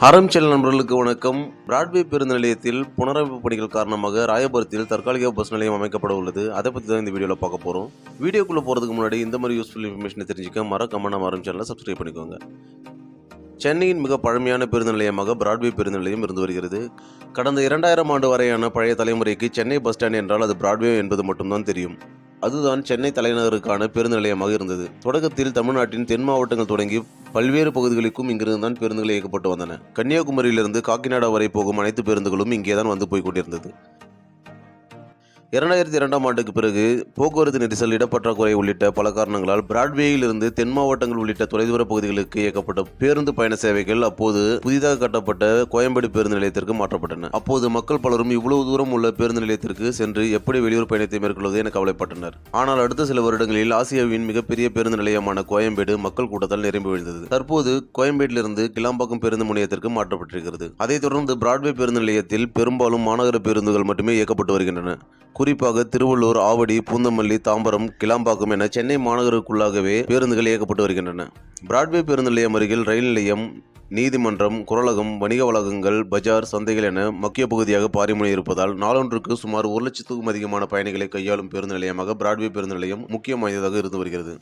ஹரம் செல் நண்பர்களுக்கு வணக்கம். பிராட்வே பேருந்து நிலையத்தில் புனரமைப்பு பணிகள் காரணமாக ராயபுரத்தில் தற்காலிக பஸ் நிலையம் அமைக்கப்பட உள்ளது. அதை பற்றி தான் இந்த வீடியோவில் பார்க்க போகிறோம் வீடியோக்குள்ளே போகிறதுக்கு முன்னாடி இந்த மாதிரி யூஸ்ஃபுல் இன்ஃபர்மேஷனை தெரிஞ்சுக்க மறக்காம நம்ம ஹரம் சேனலை சப்ஸ்கிரைப் பண்ணிக்கோங்க. சென்னையின் மிக பழமையான பேருந்து நிலையமாக பிராட்வே பேருந்து நிலையம் இருந்து வருகிறது. கடந்த இரண்டாயிரம் ஆண்டு வரையான பழைய தலைமுறைக்கு சென்னை பஸ் ஸ்டாண்ட் என்றால் அது பிராட்வே என்பது மட்டும்தான் தெரியும். அதுதான் சென்னை தலைநகருக்கான பேருந்து நிலையமாக இருந்தது. தொடக்கத்தில் தமிழ்நாட்டின் தென் மாவட்டங்கள் தொடங்கி பல்வேறு பகுதிகளுக்கும் இங்கிருந்து தான் பேருந்துகள் இயக்கப்பட்டு வந்தன. கன்னியாகுமரியிலிருந்து காக்கிநாடா வரை போகும் அனைத்து பேருந்துகளும் இங்கே தான் வந்து போய் கொண்டிருந்தது. இரண்டாயிரத்தி இரண்டாம் ஆண்டுக்கு பிறகு போக்குவரத்து நெரிசல் இடப்பற்றாக்குறை உள்ளிட்ட பல காரணங்களால் பிராட்வேயில் இருந்து தென் மாவட்டங்கள் உள்ளிட்ட தொலைதூர பகுதிகளுக்கு இயக்கப்பட்ட பேருந்து பயண சேவைகள் அப்போது புதிதாக கட்டப்பட்ட கோயம்பேடு பேருந்து நிலையத்திற்கு மாற்றப்பட்டன. அப்போது மக்கள் பலரும் இவ்வளவு தூரம் உள்ள பேருந்து நிலையத்திற்கு சென்று எப்படி வெளியூர் பயணத்தை மேற்கொள்வது என கவலைப்பட்டனர். ஆனால் அடுத்த சில வருடங்களில் ஆசியாவின் மிகப்பெரிய பேருந்து நிலையமான கோயம்பேடு மக்கள் கூட்டத்தால் நிரம்பி விழுந்தது. தற்போது கோயம்பேட்டிலிருந்து கிளாம்பாக்கம் பேருந்து முனையத்திற்கு மாற்றப்பட்டிருக்கிறது. அதைத் தொடர்ந்து பிராட்வே பேருந்து நிலையத்தில் பெரும்பாலும் மாநகர பேருந்துகள் மட்டுமே இயக்கப்பட்டு வருகின்றன. குறிப்பாக திருவள்ளூர் ஆவடி பூந்தமல்லி தாம்பரம் கிளாம்பாக்கம் என சென்னை மாநகருக்குள்ளாகவே பேருந்துகள் இயக்கப்பட்டு வருகின்றன. பிராட்வே பேருந்து நிலையம் அருகில் ரயில் நிலையம் நீதிமன்றம் குரலகம் வணிக வளாகங்கள் பஜார் சந்தைகள் என முக்கிய பகுதியாக பாரிமுனை இருப்பதால் நாளொன்றுக்கு சுமார் ஒரு லட்சத்துக்கும் அதிகமான பயணிகளை கையாளும் பேருந்து நிலையமாக பிராட்வே பேருந்து நிலையம் முக்கியம் வாய்ந்ததாக இருந்து வருகிறது.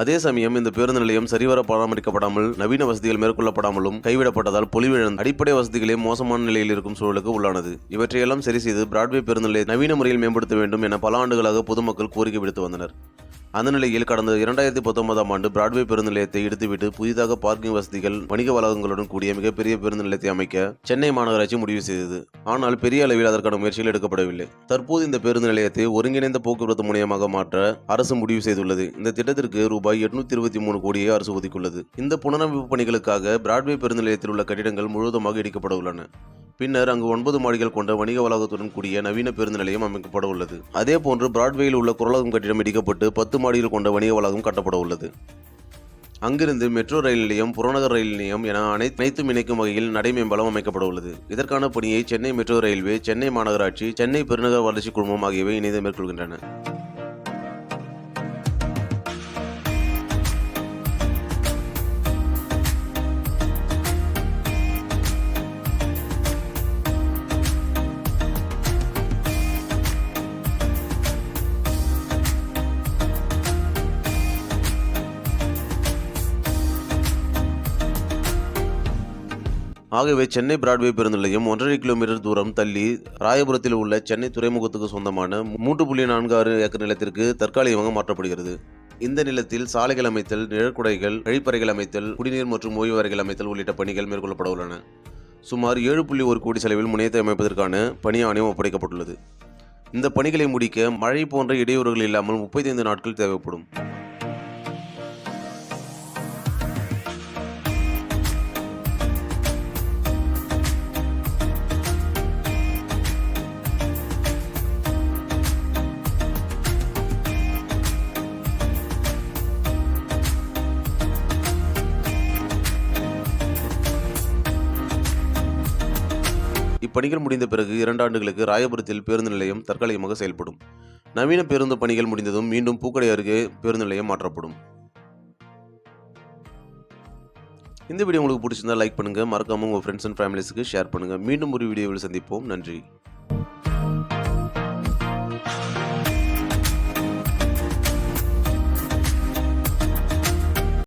அதே சமயம் இந்த பேருந்து நிலையம் சரிவர பராமரிக்கப்படாமல் நவீன வசதிகள் மேற்கொள்ளப்படாமலும் கைவிடப்பட்டதால் பொலிவிழந்த அடிப்படை வசதிகளே மோசமான நிலையில் இருக்கும் சூழலுக்கு உள்ளானது. இவற்றையெல்லாம் சரி செய்து பிராட்வே பேருந்து நிலையை நவீன முறையில் மேம்படுத்த வேண்டும் என பல ஆண்டுகளாக பொதுமக்கள் கோரிக்கை விடுத்து வந்தனர். அந்த நிலையில் கடந்த இரண்டாயிரத்தி பத்தொன்பதாம் ஆண்டு பிராட்வே பேருந்து நிலையத்தை இடித்துவிட்டு புதிதாக பார்க்கிங் வசதிகள் வணிக வளாகங்களுடன் கூடிய மிகப்பெரிய பேருந்து நிலையத்தை அமைக்க சென்னை மாநகராட்சி முடிவு செய்தது. ஆனால் பெரிய அளவில் அதற்கான முயற்சிகள் எடுக்கப்படவில்லை. தற்போது இந்த பேருந்து நிலையத்தை ஒருங்கிணைந்த போக்குவரத்து முனையமாக மாற்ற அரசு முடிவு செய்துள்ளது. இந்த திட்டத்திற்கு ரூபாய் எட்நூத்தி இருபத்தி மூணு கோடியை அரசு ஒதுக்கியுள்ளது. இந்த புனரமைப்பு பணிகளுக்காக பிராட்வே பேருந்து நிலையத்தில் உள்ள கட்டிடங்கள் முழுவதுமாக இடிக்கப்பட உள்ளன. பின்னர் அங்கு ஒன்பது மாடிகள் கொண்ட வணிக வளாகத்துடன் கூடிய நவீன பேருந்து நிலையம் அமைக்கப்பட உள்ளது. அதே போன்று பிராட்வேயில் உள்ள குரலகம் கட்டிடம் இடிக்கப்பட்டு பத்து மாடிகள் கொண்ட வணிக வளாகம் கட்டப்பட உள்ளது. அங்கிருந்து மெட்ரோ ரயில் நிலையம் புறநகர் ரயில் நிலையம் என அனைத்து அனைத்தும் இணைக்கும் வகையில் நடைமேம்பாலம் அமைக்கப்பட உள்ளது. இதற்கான பணியை சென்னை மெட்ரோ ரயில்வே சென்னை மாநகராட்சி சென்னை பெருநகர் வளர்ச்சி குழுமம் ஆகியவை இணைந்து மேற்கொள்கின்றன. ஆகவே சென்னை பிராட்வே பேருந்து நிலையம் ஒன்றரை கிலோமீட்டர் தூரம் தள்ளி ராயபுரத்தில் உள்ள சென்னை துறைமுகத்துக்கு சொந்தமான மூன்று புள்ளி நான்கு ஆறு ஏக்கர் நிலத்திற்கு தற்காலிகமாக மாற்றப்படுகிறது. இந்த நிலத்தில் சாலைகள் அமைத்தல் நிழற்குடைகள் கழிப்பறைகள் அமைத்தல் குடிநீர் மற்றும் ஓய்வு அறைகள் அமைத்தல் உள்ளிட்ட பணிகள் மேற்கொள்ளப்பட உள்ளன. சுமார் ஏழு புள்ளி ஒரு கோடி செலவில் முனையத்தை அமைப்பதற்கான பணி ஆணையம் ஒப்படைக்கப்பட்டுள்ளது. இந்த பணிகளை முடிக்க மழை போன்ற இடையூறுகள் இல்லாமல் முப்பத்தைந்து நாட்கள் தேவைப்படும். இப்பணிகள் முடிந்த பிறகு இரண்டு ஆண்டுகளுக்கு ராயபுரத்தில் பேருந்து நிலையம் தற்காலிகமாக செயல்படும். நவீன பேருந்து பணிகள் முடிந்ததும் மீண்டும் பூக்கடை அருகே பேருந்து நிலையம் மாற்றப்படும். இந்த வீடியோ உங்களுக்கு பிடிச்சிருந்தா லைக் பண்ணுங்க. மறக்காம உங்கள் ஃப்ரெண்ட்ஸ் அண்ட் ஃபேமிலிஸுக்கு ஷேர் பண்ணுங்கள் மீண்டும் ஒரு வீடியோவில் சந்திப்போம். நன்றி.